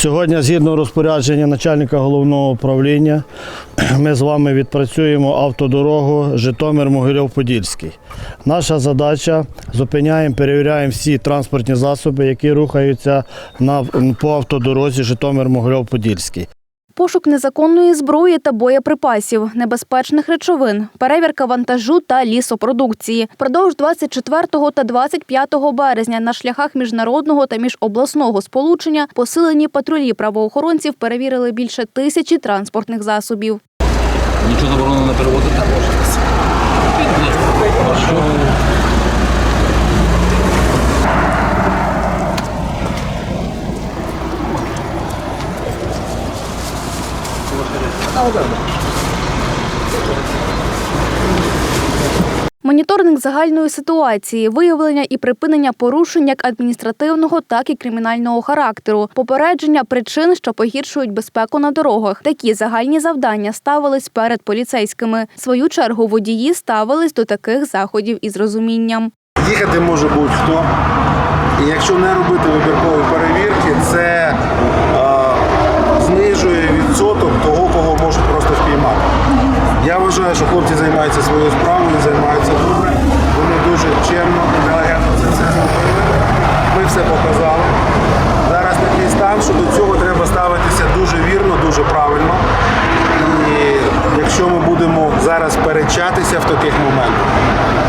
Сьогодні, згідно розпорядження начальника головного управління, ми з вами відпрацюємо автодорогу Житомир-Могилів-Подільський. Наша задача зупиняємо, перевіряємо всі транспортні засоби, які рухаються на, по автодорозі Житомир-Могилів-Подільський. Пошук незаконної зброї та боєприпасів, небезпечних речовин, перевірка вантажу та лісопродукції. Продовж 24 та 25 березня на шляхах міжнародного та міжобласного сполучення посилені патрулі правоохоронців перевірили більше тисячі транспортних засобів. Нічого заборонено не перевозити. Моніторинг загальної ситуації, виявлення і припинення порушень як адміністративного, так і кримінального характеру, попередження причин, що погіршують безпеку на дорогах. Такі загальні завдання ставились перед поліцейськими. В свою чергу водії ставились до таких заходів із розумінням. Їхати може будь-хто. І якщо не робити вибіркові перевірки, це відсоток того, кого можуть просто впіймати. Я вважаю, що хлопці займаються своєю справою, займаються добре. Вони дуже чемно, інтелігентно це все зробили. Ми все показали. Зараз такий стан, що до цього треба ставитися дуже вірно, дуже правильно. І якщо ми будемо зараз перечатися в таких моментах,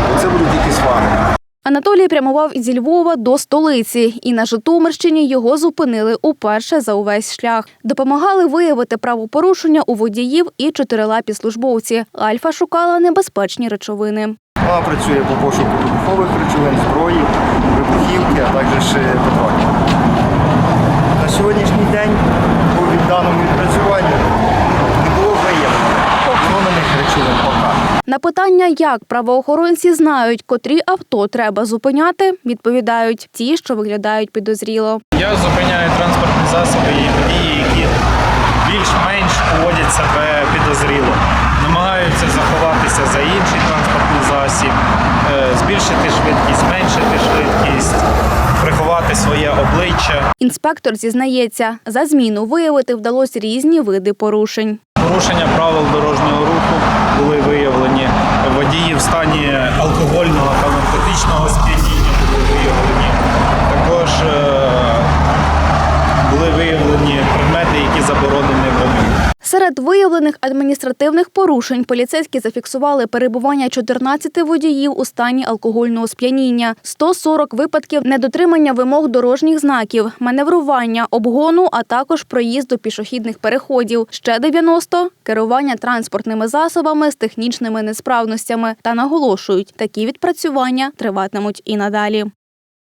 то це будуть тільки свари. Анатолій прямував із Львова до столиці, і на Житомирщині його зупинили уперше за увесь шлях. Допомагали виявити правопорушення у водіїв і чотирилапі службовці. Альфа шукала небезпечні речовини. Вона працює по пошуку вибухових речовин, зброї, вибухівки, а також е, патронів. На сьогоднішній день по відданому відпрацюванню На питання, як правоохоронці знають, котрі авто треба зупиняти, відповідають ті, що виглядають підозріло. Я зупиняю транспортні засоби і водії, які більш-менш поводять себе підозріло, намагаються заховатися за інший транспортний засіб, е, збільшити швидкість, зменшити швидкість, приховати своє обличчя. Інспектор зізнається, за зміну виявити вдалося різні види порушень. Порушення правил дорожнього руху були виявлені. Серед виявлених адміністративних порушень поліцейські зафіксували перебування 14 водіїв у стані алкогольного сп'яніння, 140 випадків недотримання вимог дорожніх знаків, маневрування, обгону, а також проїзду пішохідних переходів. Ще 90 – керування транспортними засобами з технічними несправностями. Та наголошують, такі відпрацювання триватимуть і надалі.